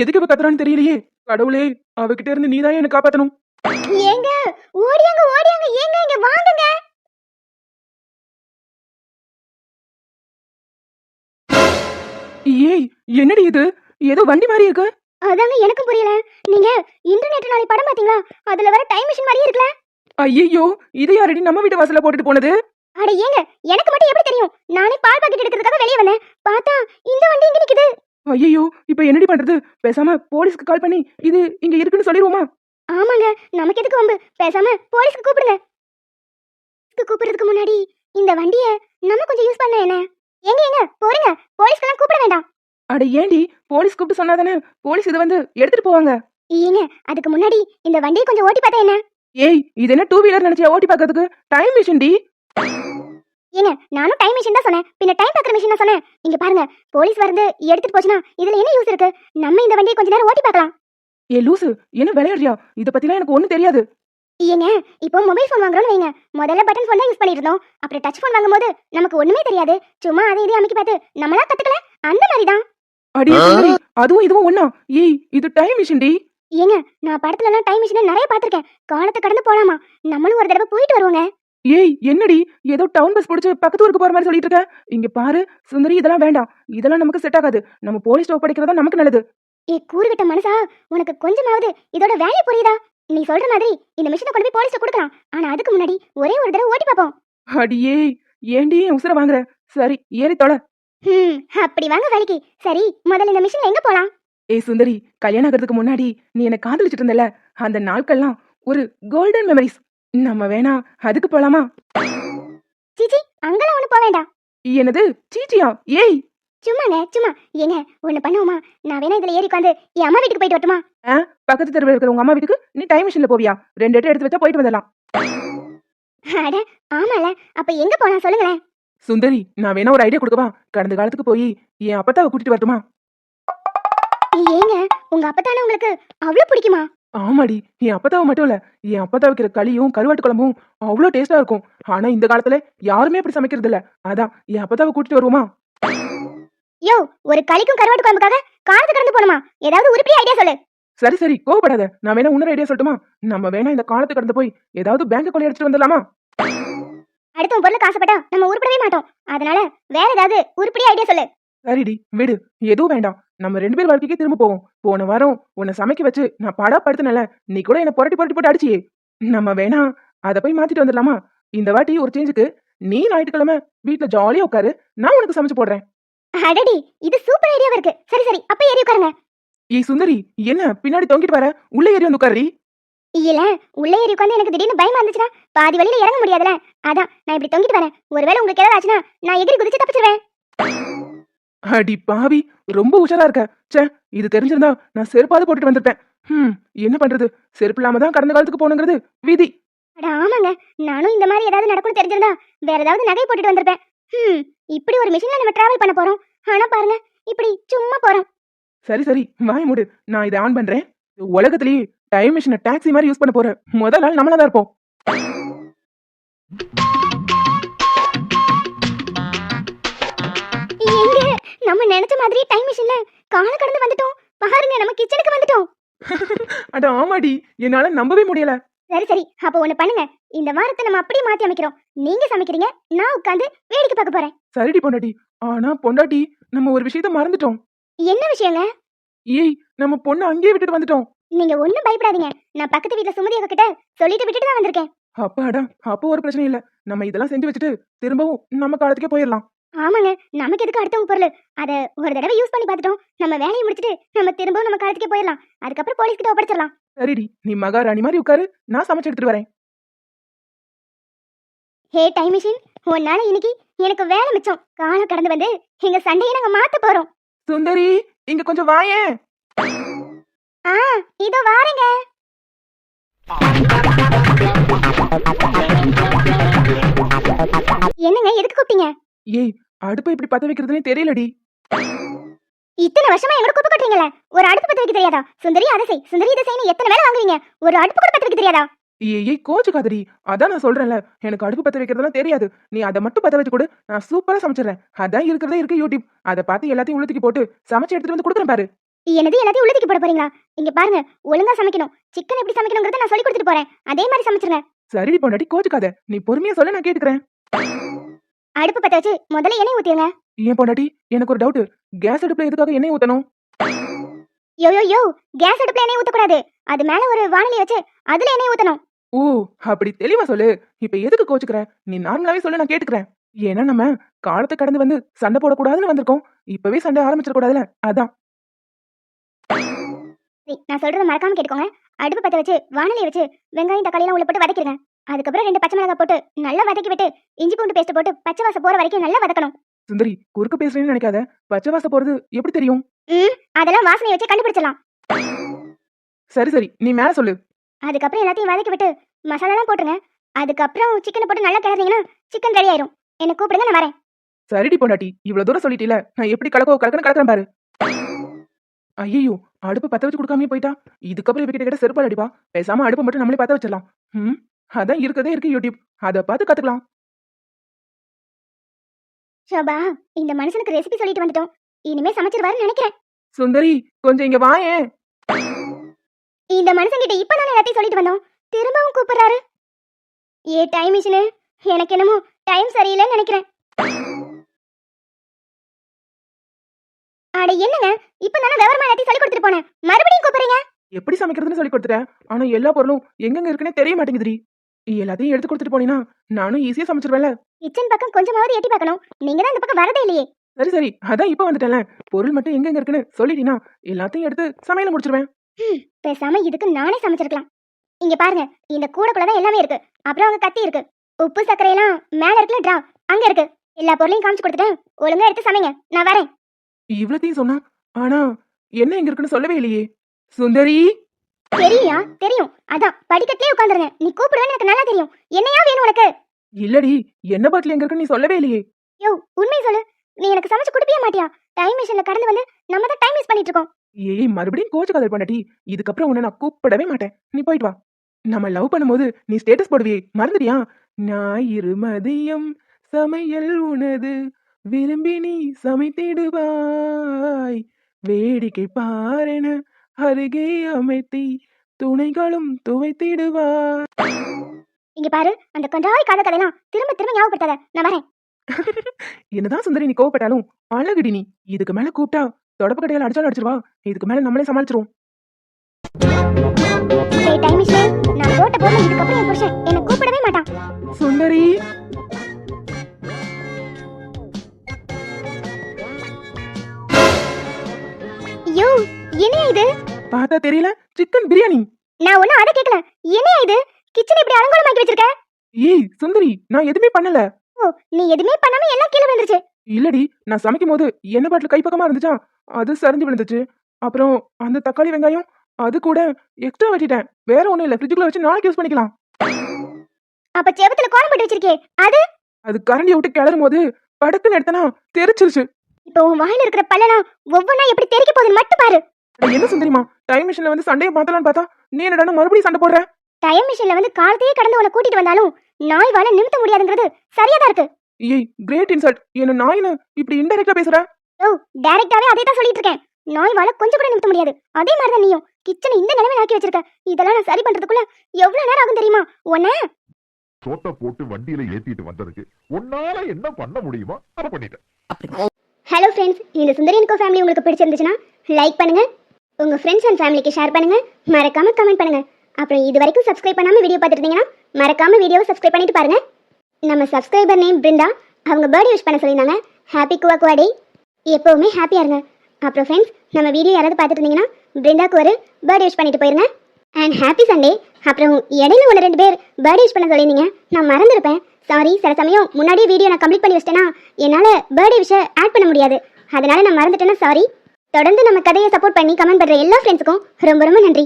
எதுக்கு இவ கத்துறான்னு தெரியலையே. கடவுளே அவகிட்ட இருந்து நீதான் என்ன காப்பாத்தணும். ஏங்க ஓடியாங்க ஓடியாங்க ஏங்க இங்க வாங்குங்க. ஏய் என்னடி இது? ஏதோ வண்டி மாதிரி இருக்கு. அதாங்க எனக்கும் புரியல. நீங்க இன்டர்நெட் நாளை படம் பாத்தீங்களா அதுல வர டைம் மிஷின் மாதிரியே இருக்குல்ல. ஐயோ இது யாரடி நம்ம வீட்டு வாசல்ல போட்டுட்டு போனது? அட ஏங்க எனக்கு மட்டும் எப்படி தெரியும்? நானே பால் பாக்கெட் எடுக்கிறதுக்காக வெளியே வந்தேன். பார்த்தா இந்த வண்டி இங்க நிக்குது. ஐயோ இப்ப என்னடி பண்றது? பேசாம போலீஸ்க்கு கால் பண்ணி இது இங்க இருக்குன்னு சொல்லிடுவோமா ஆமாங்க நமக்கு எதுக்கு வம்பு? பேசாம போலீஸ்க்கு கூப்பிடுங்க. கூப்பிடுறதுக்கு முன்னாடி இந்த வண்டிய நம்ம கொஞ்சம் யூஸ் பண்ண என்ன? எங்க எங்க போறீங்க போலீஸ்க்கெல்லாம் கூப்பிட வேண்டாம். அட ஏண்டி? போலீஸ் கூப்பிட்டு சொன்னாதானே போலீஸ் இதை வந்து எடுத்துட்டு போவாங்க? ஏங்க அதுக்கு முன்னாடி இந்த வண்டியை கொஞ்சம் ஓட்டி பார்த்தா என்ன? ஏய் இது என்ன டூ வீலர் நினைச்சியா? ஓட்டி பார்க்கறதுக்கு? டைம் மிஷின் டி. ஏங்க நானும் டைம் மிஷின் தான் சொன்னேன். பின்ன டைம் பார்க்குற மிஷின் தான் சொன்னேன். இங்க பாருங்க போலீஸ் வந்து எடுத்துட்டு போச்சுன்னா இதுல என்ன யூஸ் இருக்கு? நம்ம இந்த வண்டியை கொஞ்ச நேரம் ஓட்டி பார்க்கலாம். ஏ லூசு என்ன விளையாடுறியா? இத பத்திலாம் எனக்கு ஒண்ணும் தெரியாது. ஏங்க இப்போ மொபைல் ஃபோன் வாங்குறோம்னு வைங்க. முதல்ல பட்டன் ஃபோன் தான் யூஸ் பண்ணிட்டு இருந்தோம் அப்புறம் டச் ஃபோன் வாங்கும்போது நமக்கு ஒண்ணுமே தெரியாது. சும்மா அதை இதை அமைக்கி பார்த்து நம்மளா கத்துக்கல? அந்த மாதிரி தான் அடி சுந்தரி, அதுவும் இதுவும் ஒண்ணா? ஏய் இது டைம் மிஷின் டி. ஏங்க நான் படத்துல எல்லாம் டைம் மிஷினை நிறைய பார்த்திருக்கேன். காலத்தை கடந்து போலாமா? நம்மளும் ஒரு தடவை போயிட்டு வருவோங்க. ஏய் என்னடி? ஏதோ டவுன் பஸ் பிடிச்சு பக்கத்து ஊருக்கு போற மாதிரி சொல்லிட்டு இருக்க. இங்க பாரு சுந்தரி இதெல்லாம் வேண்டாம். இதெல்லாம் நமக்கு செட் ஆகாது. நம்ம போலீஸ் ஒப்படைக்கிறதா நமக்கு நல்லது. ஏ கூறுகிட்ட மனசா உனக்கு கொஞ்சமாவது இதோட வேல்யூ புரியுதா? நீ சொல்ற மாதிரி இந்த மிஷினை கொண்டு போய் போலீஸ்ல கொடுக்கலாம். ஆனா அதுக்கு முன்னாடி ஒரே ஒரு தடவை ஓட்டி பார்ப்போம். அடியே ஏண்டி உசுர வாங்குற? சரி ஏறி தொலை. ஹம் அப்படி வாங்க வலிக்கு. சரி முதல்ல இந்த மிஷின்ல எங்க போலாம்? ஏய் சுந்தரி கல்யாணம் ஆகிறதுக்கு முன்னாடி நீ என்ன காதலிச்சிட்டு இருந்தல அந்த நாட்கள்லாம் ஒரு கோல்டன் மெமரிஸ் நம்ம வேணா அதுக்கு போலாமா? சீச்சி அங்கெல்லாம் ஒண்ணு போக வேண்டாம். என்னது? சீச்சியா? ஏய்! சும்மாங்க சும்மா. ஏங்க ஒண்ணு பண்ணுவோமா? நான் வேணா இதுல ஏறி உட்காந்து என் அம்மா வீட்டுக்கு போயிட்டு வரட்டுமா? பக்கத்து தெருவில் இருக்கிற உங்க அம்மா வீட்டுக்கு நீ டைம் மிஷின்ல போவியா? ரெண்டு எட்டு எடுத்து வச்சா போயிட்டு வந்துடலாம். அட ஆமால. அப்ப எங்க போலாம் சொல்லுங்களேன். சுந்தரி நான் வேணா ஒரு ஐடியா கொடுக்கவா? கடந்த காலத்துக்கு போய் என் அப்பத்தாவை கூட்டிட்டு வரட்டுமா? ஏங்க உங்க அப்பத்தானே உங்களுக்கு அவ்வளவு பிடிக்குமா? ஆமாடி என் அப்பத்தாவை மட்டும் இல்ல என் அப்பத்தா வைக்கிற களியும் கருவாட்டு குழம்பும் அவ்வளோ டேஸ்டா இருக்கும். ஆனா இந்த காலத்துல யாருமே அப்படி சமைக்கிறது இல்ல. அதான் என் அப்பத்தாவை கூட்டிட்டு வருவோமா? யோ ஒரு களிக்கும் கருவாட்டு குழம்புக்காக காலத்தை கடந்து போணுமா ஏதாவது உருப்படி ஐடியா சொல்லு. சரி சரி கோவப்படாத. நான் வேணா இன்னொரு ஐடியா சொல்லட்டுமா? நம்ம வேணா இந்த காலத்து கடந்து போய் ஏதாவது பேங்க் கொள்ளை அடிச்சிட்டு வந்துடலாமா? அடுத்த பொருளுக்கு ஆசைப்பட்டா நம்ம உருப்படவே மாட்டோம். அதனால வேற ஏதாவது உருப்படி ஐடியா சொல்லு. சரிடி விடு. எதுவும் வேண்டாம். நம்ம ரெண்டு பேர் வாழ்க்கைக்கே திரும்ப போவோம். போன வாரம் உன்னை சமைக்க வச்சு நான் படா படுத்தினல நீ கூட என்ன புரட்டி புரட்டி போட்டு அடிச்சியே. நம்ம வேணா அதை போய் மாத்திட்டு வந்துடலாமா? இந்த வாட்டி ஒரு சேஞ்சுக்கு நீ ஞாயிற்றுக்கிழமை வீட்டுல ஜாலியா உட்காரு. நான் உனக்கு சமைச்சு போடுறேன். அடடி இது சூப்பர் ஐடியாவா இருக்கு. சரி சரி அப்ப ஏறி உட்காருங்க. ஏய் சுந்தரி என்ன பின்னாடி தொங்கிட்டு வர? உள்ள ஏறி வந்து உட்காரி இல்ல உள்ள ஏறி உட்காந்து எனக்கு திடீர்னு பயமா இருந்துச்சுன்னா பாதி வழியில இறங்க முடியாதுல அதான் நான் இப்படி தொங்கிட்டு வரேன். ஒருவேளை உங்களுக்கு ஏதாவது ஆச்சுன்னா நான் எகிரி குதிச்சு தப்பிச்சிருவேன். அடி பாவி ரொம்ப உஷாரா இருக்க. ச்சே இது தெரிஞ்சிருந்தா நான் செருப்பாவது போட்டுட்டு வந்திருப்பேன். ஹம் என்ன பண்றது? செருப்பு இல்லாம தான் கடந்த காலத்துக்கு போகணுங்கிறது விதி. அட ஆமாங்க. நானும் இந்த மாதிரி ஏதாவது நடக்கும்னு தெரிஞ்சிருந்தா வேற ஏதாவது நகை போட்டுட்டு வந்திருப்பேன். ஹம் இப்படி ஒரு மிஷின்ல நம்ம டிராவல் பண்ண போறோம். ஆனா பாருங்க இப்படி சும்மா போறோம். சரி சரி வாய் மூடு. நான் இதை ஆன் பண்றேன். உலகத்திலேயே டைம் மிஷினை டாக்ஸி மாதிரி யூஸ் பண்ண போறேன் முதல் நாள் நம்மளா தான் இருப்போம். நம்ம நினைச்ச மாதிரி டைம் மிஷின்ல கால கடந்து வந்துட்டோம். பாருங்க நம்ம கிச்சனுக்கு வந்துட்டோம். அட ஆமாடி என்னால நம்பவே முடியல. சரி சரி அப்ப ஒண்ணு பண்ணுங்க. இந்த வாரத்தை நம்ம அப்படியே மாத்தி அமைக்கிறோம். நீங்க சமைக்கிறீங்க நான் உட்காந்து வேடிக்கை பார்க்க போறேன். சரிடி பொண்டாட்டி. ஆனா பொண்டாட்டி நம்ம ஒரு விஷயத்த மறந்துட்டோம். என்ன விஷயங்க? ஏய் நம்ம பொண்ணை அங்கேயே விட்டுட்டு வந்துட்டோம். நீங்க ஒண்ணும் பயப்படாதீங்க. நான் பக்கத்து வீட்ல சுமதி அக்கா கிட்ட சொல்லிட்டு விட்டுட்டு தான் வந்திருக்கேன். அப்பாடா அப்போ ஒரு பிரச்சனை இல்ல. நம்ம இதெல்லாம் செஞ்சு வச்சுட்டு திரும்பவும் நம்ம காலத்துக்கே போயிடலாம். ஆமாங்க. நமக்கு எதுக்கு அடுத்தவங்க பொருள்? அதை ஒரு தடவை யூஸ் பண்ணி பார்த்துட்டோம். நம்ம வேலையை முடிச்சிட்டு நம்ம திரும்பவும் நம்ம காலத்துக்கே போயிடலாம். அதுக்கப்புறம் போலீஸ் கிட்ட ஒப்படைச்சிடலாம். சரிடி. நீ மகாராணி மாதிரி உட்காரு. நான் சமைச்சு எடுத்துட்டு வரேன். ஹே டைம் மிஷின் உன்னால இன்னைக்கு எனக்கு வேலை மிச்சம். காலம் கடந்து வந்து எங்க சண்டையை நாங்க மாத்த போறோம். சுந்தரி இங்க கொஞ்சம் வாயேன் ஆ இதோ வாரேங்க. என்னங்க எதுக்கு கூப்பிட்டீங்க? ஏய் அடுப்பை இப்படி பத்த வைக்கிறதுனே தெரியலடி. இத்தனை வருஷமா எங்க குப்பை கொட்டுறீங்கல்ல? ஒரு அடுப்பு பத்த வைக்க தெரியாதா? சுந்தரி அதை செய். சுந்தரி இதை செய்யணும் எத்தனை வேலை வாங்குவீங்க ஒரு அடுப்பு கூட பத்த வைக்க தெரியாதா? ஏய் ஏய் கோச்சு காதடி அதான் நான் சொல்றேன்ல. எனக்கு அடுப்பு பத்த வைக்கிறதெல்லாம் தெரியாது. நீ அதை மட்டும் பத்த வச்சு கொடு. நான் சூப்பரா சமைச்சிடுறேன். அதான் இருக்கிறதே இருக்கு யூடியூப் அதை பார்த்து எல்லாத்தையும் உள்ளத்துக்கு போட்டு சமைச்சு எடுத்துட்டு வந்து கொடுக்குறேன் பாரு. என்னது எல்லாத்தையும் உள்ளதுக்கு போட போறீங்களா? இங்க பாருங்க ஒழுங்கா சமைக்கணும். சிக்கன் எப்படி சமைக்கணுங்கிறத நான் சொல்லி கொடுத்துட்டு போறேன். அதே மாதிரி சமைச்சிருங்க. சரிடி பொண்டாட்டி கோச்சுக்காத. நீ பொறுமையா சொல்ல நான் கேட்டுக்கிறேன். அடுப்பு பத்த வச்சு முதல்ல எண்ணெய் ஊத்திடுங்க ஏன் பொண்டாட்டி? எனக்கு ஒரு டவுட் கேஸ் அடுப்புல எதுக்காக எண்ணெய் ஊத்தணும்? யோ யோ யோ கேஸ் அடுப்புல எண்ணெய் ஊத்தக்கூடாது. அது மேல ஒரு வானொலி வச்சு அதுல எண்ணெய் ஊத்தணும். ஓ அப்படி தெளிவா சொல்லு. இப்ப எதுக்கு கோச்சுக்கிற? நீ நார்மலாவே சொல்லு நான் கேட்டுக்கிறேன். ஏன்னா நம்ம காலத்தை கடந்து வந்து சண்டை போடக்கூடாதுன்னு வந்திருக்கோம். இப்பவே சண்டை ஆரம்பிச்சிடக்கூடாதுல அதான். நான் சொல்றத மறக்காம கேட்டுக்கோங்க. அடுப்பு பத்த வச்சு வானொலி வச்சு வெங்காயம் தக்காளி எல்லாம் உள்ள போட்டு வதக்கிடுங்க அதுக்கப்புறம் ரெண்டு பச்சை மிளகாய் போட்டு நல்லா வதக்கி விட்டு இஞ்சி பூண்டு பேஸ்ட் போட்டு பச்சை வாசம் போற வரைக்கும் நல்லா வதக்கணும். சுந்தரி குறுக்க பேசுறேன்னு நினைக்காத. பச்சை வாசம் போறது எப்படி தெரியும்? ம் அதெல்லாம் வாசனை வச்சு கண்டுபிடிச்சிடலாம். சரி சரி. நீ மேல சொல்லு. அதுக்கப்புறம் எல்லாத்தையும் வதக்கி விட்டு மசாலாலாம் போட்டுருங்க. அதுக்கப்புறம் சிக்கனை போட்டு நல்லா கிளறிங்கன்னா சிக்கன் ரெடி ஆயிரும். என்ன கூப்பிடுங்க நான் வரேன். சரிடி பொண்டாட்டி. இவ்வளவு தூரம் சொல்லிட்டீல. நான் எப்படி கலக்கோ கலக்கணும் கலக்கிறேன் பாரு. ஐயோ அடுப்பு பத்த வச்சு கொடுக்காமயே போயிட்டா. இதுக்கப்புறம் இவகிட்ட கிட்ட செருப்பால் அடிப்பா. பேசாம அடுப்பு மட்டும் நம்மளே பத்த வச்சிடலாம். ம்? அதான் இருக்கதே இருக்கு யூடியூப். அதை பார்த்து கத்துக்கலாம். ஷோபா இந்த மனுஷனுக்கு ரெசிபி சொல்லிட்டு வந்துட்டோம். இனிமே சமைச்சிருவாருன்னு நினைக்கிறேன். சுந்தரி கொஞ்சம் இங்க வாயேன் இந்த மனுஷன்கிட்ட இப்ப தானே எல்லாத்தையும் சொல்லிட்டு வந்தோம். திரும்பவும் கூப்பிடுறாரு. ஏ டைம் மிஷினு எனக்கு என்னமோ டைம் சரியில்லைன்னு நினைக்கிறேன். அட என்னங்க? இப்ப தானே விவரமா எல்லாத்தையும் சொல்லி கொடுத்துட்டு போனேன். மறுபடியும் கூப்பிடுறீங்க? எப்படி சமைக்கிறதுன்னு சொல்லி கொடுத்துட்டேன். ஆனா எல்லா பொருளும் எங்கெங்க இருக்குன்னே தெரிய மாட்டேங்குதுடி. எல்லாத்தையும் எடுத்து கொடுத்துட்டு போனீங்கன்னா நானும் ஈஸியா சமைச்சிருவேன்ல. கிச்சன் பக்கம் கொஞ்சமாவது எட்டி பார்க்கணும். நீங்க தான் இந்த பக்கம் வரதே இல்லையே. சரி சரி. அதான் இப்ப வந்துட்டேன்ல. பொருள் மட்டும் எங்கெங்க இருக்குன்னு சொல்லிட்டீங்கன்னா எல்லாத்தையும் எடுத்து சமையல முடிச்சிருவேன். பேசாம இதுக்கு நானே சமைச்சிருக்கலாம். இங்க பாருங்க. இந்த கூடக்குள்ள தான் எல்லாமே இருக்கு. அப்புறம் அங்க கத்தி இருக்கு. உப்பு சர்க்கரை எல்லாம் மேல இருக்குல்ல ட்ரா அங்க இருக்கு. எல்லா பொருளையும் காமிச்சு கொடுத்துட்டேன். ஒழுங்கா எடுத்து சமைங்க. நான் வரேன். இவ்வளத்தையும் சொன்னா ஆனா என்ன எங்க இருக்குன்னு சொல்லவே இல்லையே. சுந்தரி! தெரியா? தெரியும். அதான் படிக்கட்டிலே உட்காந்துருங்க நீ கூப்பிடுவேன்னு எனக்கு நல்லா தெரியும். என்னையா வேணும் உனக்கு? இல்லடி என்ன பாட்டில் எங்க இருக்குன்னு நீ சொல்லவே இல்லையே. யோ உண்மையை சொல்லு. நீ எனக்கு சமைச்சு கொடுப்பியே மாட்டியா? டைம் மிஷின்ல கடந்து வந்து நம்ம தான் டைம் வேஸ்ட் பண்ணிட்டு இருக்கோம். ஏய் மறுபடியும் கோச்சு கதை பண்ணட்டி. இதுக்கப்புறம் உன்னை நான் கூப்பிடவே மாட்டேன். நீ போயிட்டு வா. நம்ம லவ் பண்ணும்போது நீ ஸ்டேட்டஸ் போடுவியே. மறந்துடியா ஞாயிறு மதியம் சமையல் உனது. விரும்பி நீ சமைத்திடுவாய். வேடிக்கை பாரென அருகே அமைத்தி துணைகளும் துவைத்திடுவாய் இங்க பாரு அந்த கண்டாய் காத கதையெல்லாம் திரும்ப திரும்ப ஞாபகப்படுத்தாத. நான் வரேன். என்னதான் சுந்தரி நீ கோவப்பட்டாலும் அழகுடி நீ. இதுக்கு மேல கூப்பிட்டா தொடப்பு கடையால் அடிச்சாலும் அடிச்சிருவா. இதுக்கு மேல நம்மளே சமாளிச்சிருவோம். நான் போட்ட பொருள் இதுக்கப்புறம் என் புருஷன் என்னை கூப்பிடவே மாட்டான். சுந்தரி! ஐயோ என்னையா இது? பார்த்தா தெரியல சிக்கன் பிரியாணி. நான் ஒன்னும் அதை கேட்கல என்னையா இது? கிச்சன் இப்படி அலங்கோலமாக்கி வச்சிருக்க? ஏய் சுந்தரி நான் எதுவுமே பண்ணல. ஓ நீ எதுவுமே பண்ணாம எல்லாம் கீழே விழுந்துருச்சு. இல்லடி நான் சமைக்கும் போது எண்ணெய் பாட்டில் கைப்பக்கமா இருந்துச்சா? அது சரிஞ்சு விழுந்துச்சு. அப்புறம் அந்த தக்காளி வெங்காயம் அது கூட எக்ஸ்ட்ரா வெட்டிட்டேன். வேற ஒண்ணும் இல்ல ஃப்ரிட்ஜுக்குள்ள வச்சு நாளைக்கு யூஸ் பண்ணிக்கலாம். அப்ப செவத்துல கோலம் போட்டு வச்சிருக்கே அது? அது கரண்டியை விட்டு கிளறும் போது படக்குன்னு எடுத்தனா தெரிச்சிருச்சு. இப்போ உன் வாயில இருக்கிற பல்லெல்லாம் ஒவ்வொன்னா எப்படி தெரிக்க போகுதுன்னு மட்டும் பாரு. என்ன சுந்தரிமா? டைம் மிஷின்ல வந்து சண்டையை பார்த்தலான்னு பார்த்தா நீ என்னடா மறுபடியும் சண்டை போடுற? டைம் மிஷின்ல வந்து காலத்தையே கடந்து உன்னை கூட்டிட்டு வந்தாலும் நாய் வாழ நிறுத்த முடியாதுங்கிறது சரியா தான் இருக்கு. ஏய் கிரேட் இன்சல்ட் என்ன நாயின்னு இப்படி இன்டெரக்டா பேசுற? ஓ டைரக்டாவே அதே தான் சொல்லிட்டு இருக்கேன். நாய் வாழ கொஞ்சம் கூட நிறுத்த முடியாது. அதே மாதிரி தான் நீயும். கிச்சனை இந்த நிலைமையில ஆக்கி வச்சிருக்க. இதெல்லாம் நான் சரி பண்றதுக்குள்ள எவ்வளவு நேரம் ஆகும் தெரியுமா? உன்ன? சோத்த போட்டு வண்டியில ஏத்திட்டு வந்ததுக்கு உன்னால என்ன பண்ண முடியுமோ அதை பண்ணிட்டேன். ஹலோ ஃப்ரெண்ட்ஸ் இந்த சுந்தரியன் கோ ஃபேமிலி உங்களுக்கு பிடிச்சிருந்துச்சுன்னா லைக் பண்ணுங்க உங்க ஃப்ரெண்ட்ஸ் அண்ட் ஃபேமிலிக்கு ஷேர் பண்ணுங்க. மறக்காமல் கமெண்ட் பண்ணுங்க. அப்புறம் இது வரைக்கும் சப்ஸ்கிரைப் பண்ணாமல் வீடியோ பார்த்துருந்தீங்கன்னா மறக்காமல் மறக்காம வீடியோவை சப்ஸ்கிரைப் பண்ணிட்டு பாருங்கள் நம்ம சப்ஸ்கிரைபர் நேம் பிருந்தா அவங்க பர்த்டே விஷ் பண்ண சொல்லியிருந்தாங்க. ஹாப்பி குவா குவா டே எப்போவுமே ஹாப்பியா இருங்க. அப்புறம் ஃப்ரெண்ட்ஸ் நம்ம வீடியோ யாராவது பார்த்துட்டு இருந்தீங்கன்னா பிருந்தாக்கு ஒரு பர்த்டே விஷ் பண்ணிட்டு போயிருங்க. அண்ட் ஹாப்பி சண்டே அப்புறம் இடையில ஒன்று ரெண்டு பேர் பர்த்டே விஷ் பண்ண சொல்லியிருந்தீங்க. நான் மறந்துருப்பேன். சாரி சில சமயம் முன்னாடியே வீடியோ நான் கம்ப்ளீட் பண்ணி வச்சிட்டேன்னா என்னால் பர்த்டே விஷை ஆட் பண்ண முடியாது. அதனால நான் மறந்துட்டேன்னா சாரி தொடர்ந்து நம்ம கதையை சப்போர்ட் பண்ணி கமெண்ட் பண்ணுற எல்லா ஃப்ரெண்ட்ஸுக்கும் ரொம்ப ரொம்ப நன்றி.